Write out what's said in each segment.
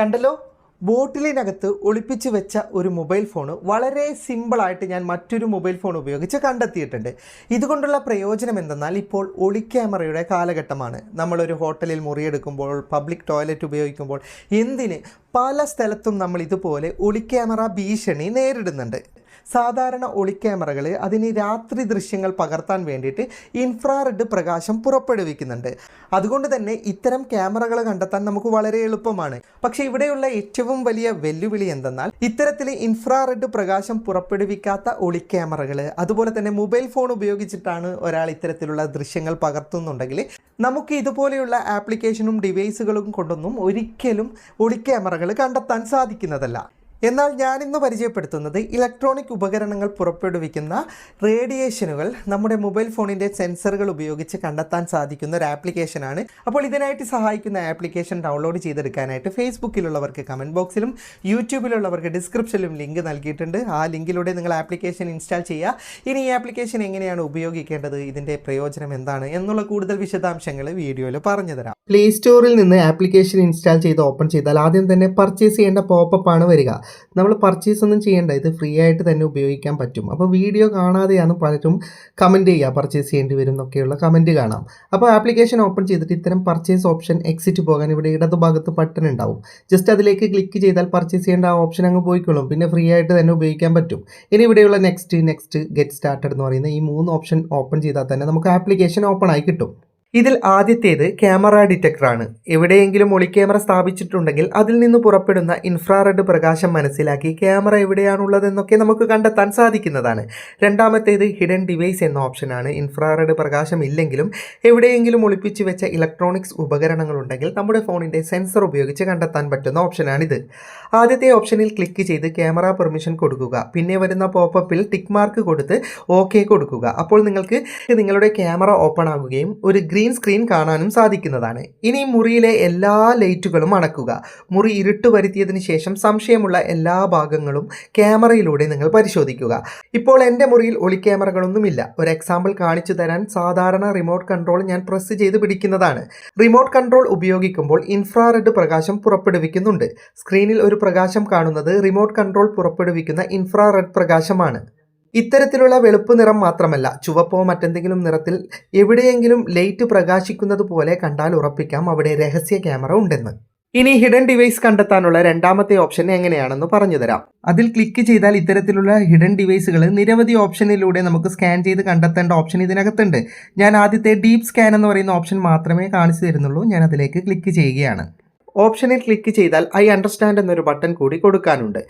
കണ്ടല്ലോ? ബോട്ടിലിനകത്ത് ഒളിപ്പിച്ച് വെച്ച ഒരു മൊബൈൽ ഫോൺ വളരെ സിമ്പിളായിട്ട് ഞാൻ മറ്റൊരു മൊബൈൽ ഫോൺ ഉപയോഗിച്ച് കണ്ടെത്തിയിട്ടുണ്ട്. ഇതുകൊണ്ടുള്ള പ്രയോജനം എന്തെന്നാൽ ഇപ്പോൾ ഒളി ക്യാമറയുടെ കാലഘട്ടമാണ്. നമ്മളൊരു ഹോട്ടലിൽ മുറിയെടുക്കുമ്പോൾ പബ്ലിക് ടോയ്ലറ്റ് ഉപയോഗിക്കുമ്പോൾ എന്തിന് പല സ്ഥലത്തും നമ്മൾ ഇതുപോലെ ഒളി ക്യാമറ ഭീഷണി നേരിടുന്നുണ്ട്. സാധാരണ ഒളി ക്യാമറകൾ അതിന് രാത്രി ദൃശ്യങ്ങൾ പകർത്താൻ വേണ്ടിയിട്ട് ഇൻഫ്രാറെഡ് പ്രകാശം പുറപ്പെടുവിക്കുന്നുണ്ട്. അതുകൊണ്ട് തന്നെ ഇത്തരം ക്യാമറകൾ കണ്ടെത്താൻ നമുക്ക് വളരെ എളുപ്പമാണ്. പക്ഷേ ഇവിടെയുള്ള ഏറ്റവും വലിയ വെല്ലുവിളി എന്തെന്നാൽ ഇത്തരത്തിൽ ഇൻഫ്രാറെഡ് പ്രകാശം പുറപ്പെടുവിക്കാത്ത ഒളി ക്യാമറകൾ അതുപോലെ തന്നെ മൊബൈൽ ഫോൺ ഉപയോഗിച്ചിട്ടാണ് ഒരാൾ ഇത്തരത്തിലുള്ള ദൃശ്യങ്ങൾ പകർത്തുന്നുണ്ടെങ്കിൽ നമുക്ക് ഇതുപോലെയുള്ള ആപ്ലിക്കേഷനും ഡിവൈസുകളും കൊണ്ടൊന്നും ഒരിക്കലും ഒളി ക്യാമറകൾ കണ്ടെത്താൻ സാധിക്കുന്നതല്ല. എന്നാൽ ഞാനിന്ന് പരിചയപ്പെടുത്തുന്നത് ഇലക്ട്രോണിക് ഉപകരണങ്ങൾ പുറപ്പെടുവിക്കുന്ന റേഡിയേഷനുകൾ നമ്മുടെ മൊബൈൽ ഫോണിന്റെ സെൻസറുകൾ ഉപയോഗിച്ച് കണ്ടെത്താൻ സാധിക്കുന്ന ഒരു ആപ്ലിക്കേഷനാണ് അപ്പോൾ ഇതിനായിട്ട് സഹായിക്കുന്ന ആപ്ലിക്കേഷൻ ഡൗൺലോഡ് ചെയ്തെടുക്കാനായിട്ട് ഫേസ്ബുക്കിലുള്ളവർക്ക് കമന്റ് ബോക്സിലും യൂട്യൂബിലുള്ളവർക്ക് ഡിസ്ക്രിപ്ഷനിലും ലിങ്ക് നൽകിയിട്ടുണ്ട്. ആ ലിങ്കിലൂടെ നിങ്ങൾ ആപ്ലിക്കേഷൻ ഇൻസ്റ്റാൾ ചെയ്യുക. ഇനി ഈ ആപ്ലിക്കേഷൻ എങ്ങനെയാണ് ഉപയോഗിക്കേണ്ടത്? ഇതിന്റെ പ്രയോജനം എന്താണ്? എന്നുള്ള കൂടുതൽ വിശദാംശങ്ങൾ വീഡിയോയിൽ പറഞ്ഞു തരാം. പ്ലേ സ്റ്റോറിൽ നിന്ന് ആപ്ലിക്കേഷൻ ഇൻസ്റ്റാൾ ചെയ്ത് ഓപ്പൺ ചെയ്താൽ ആദ്യം തന്നെ പർച്ചേസ് ചെയ്യേണ്ട പോപ്പപ്പ് ആണ് വരിക. നമ്മൾ പർച്ചേസ് ഒന്നും ചെയ്യേണ്ട. ഇത് ഫ്രീ ആയിട്ട് തന്നെ ഉപയോഗിക്കാൻ പറ്റും. അപ്പോൾ വീഡിയോ കാണാതെയാണ് പലരും കമന്റ് ചെയ്യുക പർച്ചേസ് ചെയ്യേണ്ടി വരും എന്നൊക്കെയുള്ള കമന്റ് കാണാം. അപ്പോൾ ആപ്ലിക്കേഷൻ ഓപ്പൺ ചെയ്തിട്ട് ഇത്തരം പർച്ചേസ് ഓപ്ഷൻ എക്സിറ്റ് പോകാൻ ഇവിടെ ഇടതുഭാഗത്ത് ബട്ടൺ ഉണ്ടാവും. ജസ്റ്റ് അതിലേക്ക് ക്ലിക്ക് ചെയ്താൽ പർച്ചേസ് ചെയ്യേണ്ട ആ ഓപ്ഷൻ അങ്ങ് പോയിക്കൊള്ളും. പിന്നെ ഫ്രീ ആയിട്ട് തന്നെ ഉപയോഗിക്കാൻ പറ്റും. ഇനി ഇവിടെയുള്ള നെക്സ്റ്റ് നെക്സ്റ്റ് ഗെറ്റ് സ്റ്റാർട്ടഡ് എന്ന് പറയുന്ന ഈ മൂന്ന് ഓപ്ഷൻ ഓപ്പൺ ചെയ്താൽ തന്നെ നമുക്ക് ആപ്ലിക്കേഷൻ ഓപ്പൺ ആയി കിട്ടും. ഇതിൽ ആദ്യത്തേത് ക്യാമറ ഡിറ്റക്ടറാണ്. എവിടെയെങ്കിലും ഒളി ക്യാമറ സ്ഥാപിച്ചിട്ടുണ്ടെങ്കിൽ അതിൽ നിന്ന് പുറപ്പെടുന്ന ഇൻഫ്രാറെഡ് പ്രകാശം മനസ്സിലാക്കി ക്യാമറ എവിടെയാണുള്ളതെന്നൊക്കെ നമുക്ക് കണ്ടെത്താൻ സാധിക്കുന്നതാണ്. രണ്ടാമത്തേത് ഹിഡൻ ഡിവൈസ് എന്ന ഓപ്ഷനാണ്. ഇൻഫ്രാറെഡ് പ്രകാശം ഇല്ലെങ്കിലും എവിടെയെങ്കിലും ഒളിപ്പിച്ച് വെച്ച ഇലക്ട്രോണിക്സ് ഉപകരണങ്ങളുണ്ടെങ്കിൽ നമ്മുടെ ഫോണിന്റെ സെൻസർ ഉപയോഗിച്ച് കണ്ടെത്താൻ പറ്റുന്ന ഓപ്ഷനാണിത്. ആദ്യത്തെ ഓപ്ഷനിൽ ക്ലിക്ക് ചെയ്ത് ക്യാമറ പെർമിഷൻ കൊടുക്കുക. പിന്നെ വരുന്ന പോപ്പപ്പിൽ ടിക്ക് മാർക്ക് കൊടുത്ത് ഓക്കെ കൊടുക്കുക. അപ്പോൾ നിങ്ങൾക്ക് നിങ്ങളുടെ ക്യാമറ ഓപ്പൺ ആകുകയും ഒരു ഗ്രീൻ സ്ക്രീൻ കാണാനും സാധിക്കുന്നതാണ്. ഇനി മുറിയിലെ എല്ലാ ലൈറ്റുകളും അണക്കുക. മുറി ഇരുട്ട് വരുത്തിയതിന് ശേഷം സംശയമുള്ള എല്ലാ ഭാഗങ്ങളും ക്യാമറയിലൂടെ നിങ്ങൾ പരിശോധിക്കുക. ഇപ്പോൾ എന്റെ മുറിയിൽ ഒളി ക്യാമറകളൊന്നുമില്ല ഒരു എക്സാമ്പിൾ കാണിച്ചു തരാൻ സാധാരണ റിമോട്ട് കൺട്രോൾ ഞാൻ പ്രസ് ചെയ്ത് പിടിക്കുന്നതാണ്. റിമോട്ട് കൺട്രോൾ ഉപയോഗിക്കുമ്പോൾ ഇൻഫ്രാറെഡ് പ്രകാശം പുറപ്പെടുവിക്കുന്നുണ്ട്. സ്ക്രീനിൽ ഒരു പ്രകാശം കാണുന്നത് റിമോട്ട് കൺട്രോൾ പുറപ്പെടുവിക്കുന്ന ഇൻഫ്രാറെഡ് പ്രകാശമാണ്. ഇത്തരത്തിലുള്ള വെളുപ്പ് നിറം മാത്രമല്ല ചുവപ്പോ മറ്റെന്തെങ്കിലും നിറത്തിൽ എവിടെയെങ്കിലും ലൈറ്റ് പ്രകാശിക്കുന്നത് പോലെ കണ്ടാൽ ഉറപ്പിക്കാം അവിടെ രഹസ്യ ക്യാമറ ഉണ്ടെന്ന്. ഇനി ഹിഡൻ ഡിവൈസ് കണ്ടെത്താനുള്ള രണ്ടാമത്തെ ഓപ്ഷൻ എങ്ങനെയാണെന്ന് പറഞ്ഞുതരാം അതിൽ ക്ലിക്ക് ചെയ്താൽ ഇത്തരത്തിലുള്ള ഹിഡൻ ഡിവൈസുകൾ നിരവധി ഓപ്ഷനിലൂടെ നമുക്ക് സ്കാൻ ചെയ്ത് കണ്ടെത്തേണ്ട ഓപ്ഷൻ ഇതിനകത്തുണ്ട്. ഞാൻ ആദ്യത്തെ ഡീപ് സ്കാൻ എന്ന് പറയുന്ന ഓപ്ഷൻ മാത്രമേ കാണിച്ചു തരുന്നുള്ളൂ. ഞാൻ അതിലേക്ക് ക്ലിക്ക് ചെയ്യുകയാണ്. ഓപ്ഷനിൽ ക്ലിക്ക് ചെയ്താൽ ഐ അണ്ടർസ്റ്റാൻഡ് എന്നൊരു ബട്ടൺ കൂടി കൊടുക്കാനുണ്ട്.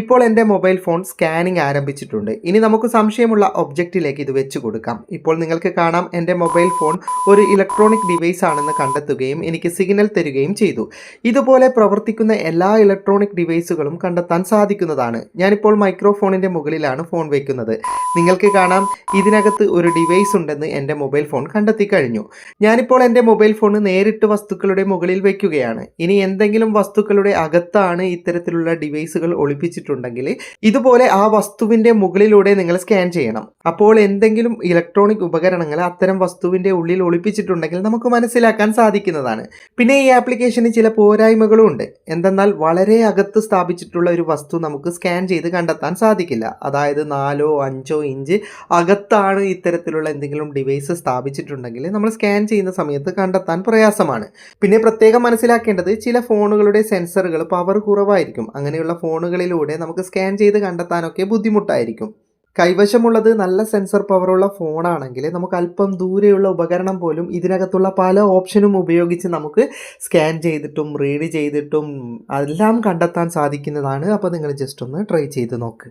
ഇപ്പോൾ എന്റെ മൊബൈൽ ഫോൺ സ്കാനിങ് ആരംഭിച്ചിട്ടുണ്ട്. ഇനി നമുക്ക് സംശയമുള്ള ഒബ്ജക്റ്റിലേക്ക് ഇത് വെച്ച് കൊടുക്കാം. ഇപ്പോൾ നിങ്ങൾക്ക് കാണാം എന്റെ മൊബൈൽ ഫോൺ ഒരു ഇലക്ട്രോണിക് ഡിവൈസ് ആണെന്ന് കണ്ടെത്തുകയും എനിക്ക് സിഗ്നൽ തരികയും ചെയ്തു. ഇതുപോലെ പ്രവർത്തിക്കുന്ന എല്ലാ ഇലക്ട്രോണിക് ഡിവൈസുകളും കണ്ടെത്താൻ സാധിക്കുന്നതാണ്. ഞാനിപ്പോൾ മൈക്രോഫോണിന്റെ മുകളിലാണ് ഫോൺ വയ്ക്കുന്നത് നിങ്ങൾക്ക് കാണാം ഇതിനകത്ത് ഒരു ഡിവൈസ് ഉണ്ടെന്ന് എന്റെ മൊബൈൽ ഫോൺ കണ്ടെത്തി കഴിഞ്ഞു. ഞാനിപ്പോൾ എന്റെ മൊബൈൽ ഫോൺ നേരിട്ട് വസ്തുക്കളുടെ മുകളിൽ വയ്ക്കുകയാണ് ഇനി എന്തെങ്കിലും വസ്തുക്കളുടെ അകത്താണ് ഇത്തരത്തിലുള്ള ഡിവൈസുകൾ ഒളിപ്പിച്ചിട്ടുണ്ടെങ്കിൽ ഇതുപോലെ ആ വസ്തുവിന്റെ മുകളിലൂടെ നിങ്ങൾ സ്കാൻ ചെയ്യണം. അപ്പോൾ എന്തെങ്കിലും ഇലക്ട്രോണിക് ഉപകരണങ്ങൾ അത്തരം വസ്തുവിന്റെ ഉള്ളിൽ ഒളിപ്പിച്ചിട്ടുണ്ടെങ്കിൽ നമുക്ക് മനസ്സിലാക്കാൻ സാധിക്കുന്നതാണ്. പിന്നെ ഈ ആപ്ലിക്കേഷന് ചില പോരായ്മകളും ഉണ്ട്. എന്തെന്നാൽ വളരെ അകത്ത് സ്ഥാപിച്ചിട്ടുള്ള ഒരു വസ്തു നമുക്ക് സ്കാൻ ചെയ്ത് കണ്ടെത്താൻ സാധിക്കില്ല. അതായത് നാലോ അഞ്ചോ ഇഞ്ച് അകത്താണ് ഇത്തരത്തിലുള്ള എന്തെങ്കിലും ഡിവൈസ് സ്ഥാപിച്ചിട്ടുണ്ടെങ്കിൽ നമ്മൾ സ്കാൻ ചെയ്യുന്ന സമയത്ത് കണ്ടെത്താൻ പ്രയാസമാണ്. പിന്നെ പ്രത്യേകം മനസ്സിലാക്കേണ്ടത് ചില ഫോണുകളുടെ സെൻസറുകൾ പവർ കുറവായിരിക്കും. അങ്ങനെയുള്ള ഫോണുകളിലൂടെ നമുക്ക് സ്കാൻ ചെയ്ത് കണ്ടെത്താനൊക്കെ ബുദ്ധിമുട്ടായിരിക്കും. കൈവശമുള്ളത് നല്ല സെൻസർ പവറുള്ള ഫോണാണെങ്കിൽ നമുക്ക് അല്പം ദൂരെയുള്ള ഉപകരണം പോലും ഇതിനകത്തുള്ള പല ഓപ്ഷനും ഉപയോഗിച്ച് നമുക്ക് സ്കാൻ ചെയ്തിട്ടും റീഡ് ചെയ്തിട്ടും എല്ലാം കണ്ടെത്താൻ സാധിക്കുന്നതാണ്. അപ്പോൾ നിങ്ങൾ ജസ്റ്റ് ഒന്ന് ട്രൈ ചെയ്ത് നോക്ക്.